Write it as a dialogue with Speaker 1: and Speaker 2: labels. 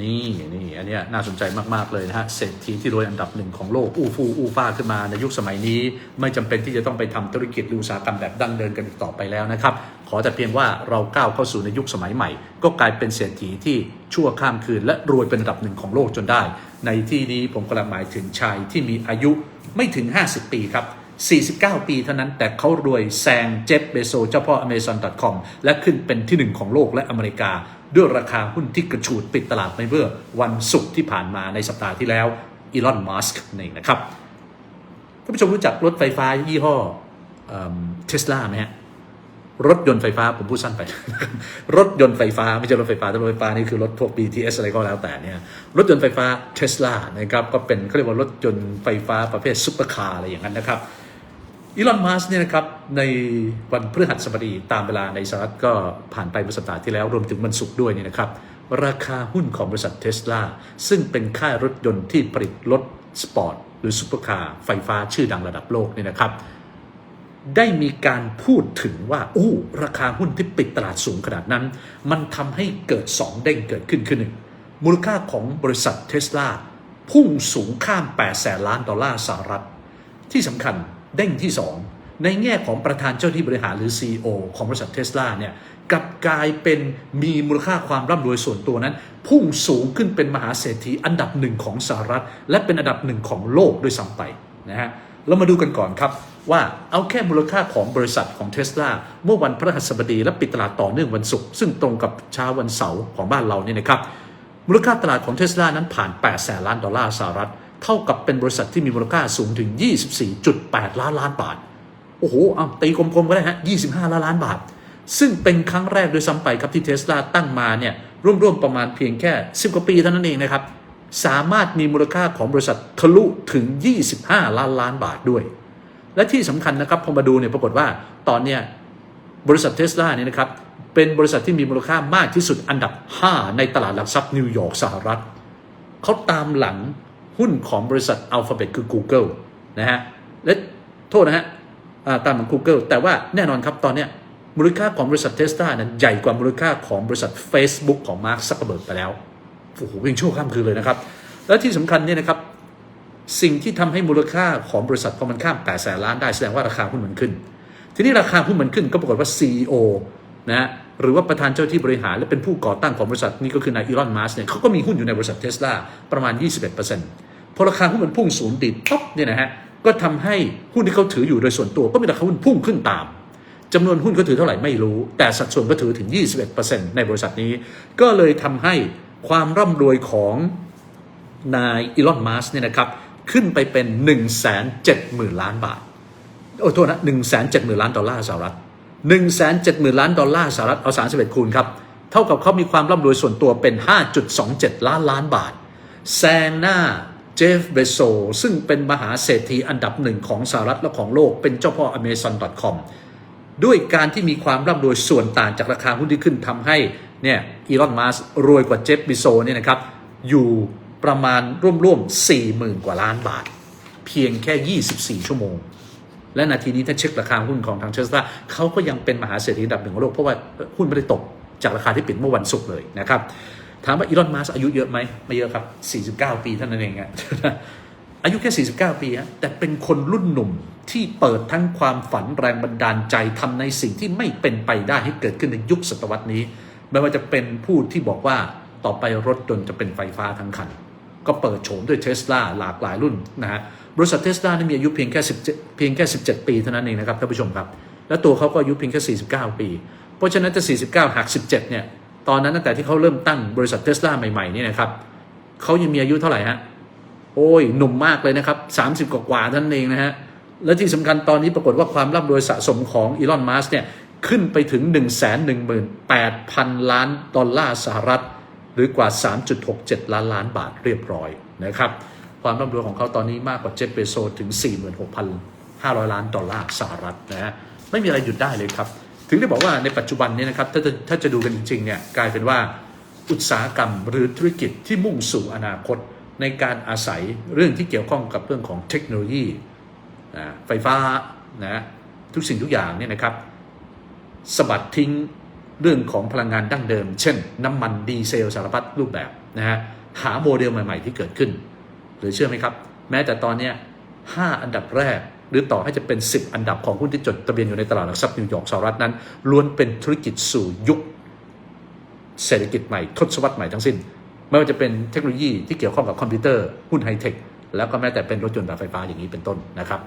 Speaker 1: นี่นี่อันนี้น่าสนใจมาก ๆ เลยนะฮะเศรษฐีที่รวยอันดับหนึ่งของโลก อู้ฟู่อู้ฟ้าขึ้นมาในยุคสมัยนี้ ไม่จำเป็นที่จะต้องไปทำธุรกิจหรืออุตสาหกรรมแบบดั้งเดิมกันอีกต่อไปแล้วนะครับ ขอแต่เพียงว่าเราก้าวเข้าสู่ในยุคสมัยใหม่ ก็กลายเป็นเศรษฐีที่ชั่วข้ามคืน และรวยเป็นอันดับหนึ่งของโลกจนได้ ในที่นี้ผมกำลังหมายถึงชายที่มีอายุไม่ถึง 50 ปีครับ 49 ปีเท่านั้นแต่เขารวยแซงเจฟเบโซเจ้าพ่อ Amazon.com และขึ้นเป็นที่หนึ่งของโลกและอเมริกา ด้วยราคาหุ้นที่กระฉูดปิดตลาดในเมื่อวันศุกร์ที่ผ่านมาในสัปดาห์ที่แล้วอีลอนมัสก์นี่นนะครับท่านผู้ชมรู้จักรถไฟฟ้ายี่ห้อเทสลาไหมฮะรถยนต์ไฟฟ้าผมพูดสั้นไป รถยนต์ไฟฟ้า ไม่ใช่รถไฟฟ้าแต่รถไฟฟ้านี่คือรถพวก BTS อะไรก็แล้วแต่เนี่ยรถยนต์ไฟฟ้าเทสลานะครับก็เป็นเขาเรียกว่ารถยนต์ไฟฟ้าประเภทซุปเปอร์คาร์อะไรอย่างนั้นนะครับ อีลอน มัสเนี่ยนะครับ ในวันพฤหัสบดีตามเวลาในสหรัฐก็ผ่านไปเมื่อสัปดาห์ที่แล้วรวมถึงวันศุกร์ด้วยเนี่ยนะครับ ราคาหุ้นของบริษัทเทสลาซึ่งเป็นค่ายรถยนต์ที่ผลิตรถสปอร์ตหรือซุปเปอร์คาร์ไฟฟ้าชื่อดังระดับโลกเนี่ยนะครับ ได้มีการพูดถึงว่าอู้ราคาหุ้นที่ปิดตลาดสูงขนาดนั้น มันทำให้เกิด 2 เด้งเกิดขึ้นขึ้นหนึ่งมูลค่าของบริษัทเทสลาพุ่งสูงข้าม8แสนล้านดอลลาร์สหรัฐที่สำคัญ เด้งที่ 2 ในแง่ของประธานเจ้าที่บริหารหรือ CEO ของบริษัทเทสลาเนี่ยกลับกลายเป็นมีมูลค่าความร่ำรวยส่วนตัวนั้น พุ่งสูงขึ้นเป็นมหาเศรษฐีอันดับหนึ่งของสหรัฐ และเป็นอันดับหนึ่งของโลกด้วยซ้ำไปนะฮะเรามาดูกันก่อนครับว่าเอาแค่มูลค่าของบริษัทของเทสลาเมื่อวันพฤหัสบดีและปิดตลาดต่อเนื่องวันศุกร์ซึ่งตรงกับเช้าวันเสาร์ของบ้านเราเนี่ยนะครับมูลค่าตลาดของเทสลานั้นผ่าน 8 แสนล้านดอลลาร์สหรัฐ เท่ากับเป็นบริษัทที่มีมูลค่าสูงถึง 24.8 ล้านล้านบาท โอ้โหเอาตีกลมๆก็ได้ฮะ 25 ล้านล้านบาท ซึ่งเป็นครั้งแรกโดยซ้ำไปครับที่เทสลาตั้งมาเนี่ยร่วมๆประมาณเพียงแค่ 10 กว่าปีเท่านั้นเองนะครับ สามารถมีมูลค่าของบริษัททะลุถึง 25 ล้านล้านบาทด้วย และที่สำคัญนะครับพอมาดูเนี่ยปรากฏว่าตอนเนี้ยบริษัทเทสลาเนี่ยนะครับเป็นบริษัทที่มีมูลค่ามากที่สุดอันดับ 5 ในตลาดหลักทรัพย์นิวยอร์กสหรัฐเขาตามหลัง หุ้นของบริษัท Alphabet คือ Google นะฮะ และโทษนะฮะตามหลัง Google แต่ว่าแน่นอนครับตอนเนี้ยมูลค่าของบริษัทเทสลานั้นใหญ่กว่ามูลค่าของบริษัท Facebook ของ Mark Zuckerberg ไปแล้วโอ้โหเพียงชั่วข้ามคืนเลยนะครับ และที่สำคัญเนี่ยนะครับสิ่งที่ทำให้มูลค่าของบริษัทพอมันข้าม8แสนล้านได้แสดงว่าราคาหุ้นมันขึ้น ทีนี้ราคาหุ้นมันขึ้นก็ปรากฏว่า CEO นะ หรือว่าประธานเจ้าที่บริหารและเป็นผู้ก่อตั้งของบริษัทนี้ก็คือนายอีลอนมัสเนี่ยเขาก็มีหุ้นอยู่ในบริษัทเทสลาประมาณ 21%พอราคาหุ้นมันพุ่งสูงติดปั๊บเนี่ยนะฮะก็ทำให้หุ้นที่เขาถืออยู่โดยส่วนตัวก็มีราคาหุ้นพุ่งขึ้นตามจำนวนหุ้นเขาถือเท่าไหร่ไม่รู้ แต่สัดส่วนก็ถือถึง 21%ในบริษัทนี้ ก็เลยทำให้ความร่ำรวยของนายอีลอนมัสเนี่ยนะครับขึ้นไปเป็น 1 7 0 0 0 0 ล้านบาท โอ้โทษนะ 1 7 0 0 0 0 ล้านดอลลาร์สหรัฐ 1 7 0 0 0 0 ล้านดอลลาร์สหรัฐเอา 31 คูณครับ เท่ากับเขามีความร่ำรวยส่วนตัวเป็น 5.27 ล้านล้านบาท แซงหน้าเจฟเบโซ ซึ่งเป็นมหาเศรษฐีอันดับหนึ่งของสหรัฐและของโลกเป็นเจ้าพ่อ Amazon.com ด้วยการที่มีความร่ำรวยส่วนต่างจากราคาหุ้นที่ขึ้นทำให้เนี่ยอีลอนมัสรวยกว่าเจฟเบโซเนี่ยนะครับอยู่ประมาณร่วมๆ40,000 กว่าล้านบาท เพียงแค่ 24 ชั่วโมง และนาทีนี้ถ้าเช็คราคาหุ้นของทางเทสลาเขาก็ยังเป็นมหาเศรษฐีอันดับหนึ่งของโลกเพราะว่าหุ้นไม่ได้ตกจากราคาที่ปิดเมื่อวันศุกร์เลยนะครับถามว่าอีลอนมัสอายุเยอะไหมไม่เยอะครับ 49 ปีเท่านั้นเองอะอายุแค่ 49 ปีฮะแต่เป็นคนรุ่นหนุ่มที่เปิดทั้งความฝันแรงบันดาลใจทำในสิ่งที่ไม่เป็นไปได้ให้เกิดขึ้นในยุคศตวรรษนี้ ไม่ว่าจะเป็นผู้ที่บอกว่าต่อไปรถยนต์จะเป็นไฟฟ้าทั้งคัน ก็เปิดโฉมด้วยเทสลาหลากหลายรุ่นนะฮะบริษัทเทสลานี่มีอายุเพียงแค่17เพียงแค่ 17 ปีเท่านั้นเองนะครับท่านผู้ชมครับ และตัวเขาก็อายุเพียงแค่ 49 ปี เพราะฉะนั้นจะ49หัก17เนี่ยตอนนั้นตั้งแต่ที่เขาเริ่มตั้งบริษัทเทสลาใหม่ๆนี่นะครับเขายังมีอายุเท่าไหร่ฮะโอ้ยหนุ่มมากเลยนะครับ 30 กว่าท่านั้นเองนะฮะและที่สำคัญตอนนี้ปรากฏว่าความร่ำรวยสะสมของอีลอนมัสเนี่ยขึ้นไปถึง 1 1 8 0 0 0 ล้านดอลลาร์สหรัฐ หรือกว่า 3.67 ล้านล้านบาทเรียบร้อยนะครับ ความร่ำรวยของเขาตอนนี้มากกว่าเจฟเบโซถึง 46,500 ล้านดอลลาร์สหรัฐนะฮะไม่มีอะไรหยุดได้เลยครับ ถึงได้บอกว่าในปัจจุบันนี้นะครับถ้าจะถ้าจะดูกันจริงๆเนี่ยกลายเป็นว่าอุตสาหกรรมหรือธุรกิจที่มุ่งสู่อนาคตในการอาศัยเรื่องที่เกี่ยวข้องกับเรื่องของเทคโนโลยีนะไฟฟ้านะทุกสิ่งทุกอย่างเนี่ยนะครับสะบัดทิ้ง เรื่องของพลังงานดั้งเดิม เช่น น้ำมันดีเซลสารพัดรูปแบบนะฮะหาโมเดลใหม่ ๆ ที่เกิดขึ้น หรือเชื่อไหมครับ แม้แต่ตอนนี้ย5อันดับแรก หรือต่อให้จะเป็น 10 อันดับของหุ้นที่จดทะเบียนอยู่ในตลาดหลักทรัพย์นิวยอร์กสหรัฐนั้นล้วนเป็นธุรกิจสู่ยุค เศรษฐกิจใหม่ทศวรรษใหม่ทั้งสิ้น ไม่ว่าจะเป็นเทคโนโลยีที่เกี่ยวข้องกับคอมพิวเตอร์หุ้นไฮเทคแล้วก็แม้แต่เป็นรถยนต์แบบไฟฟ้าอย่างนี้เป็นต้นนะครับ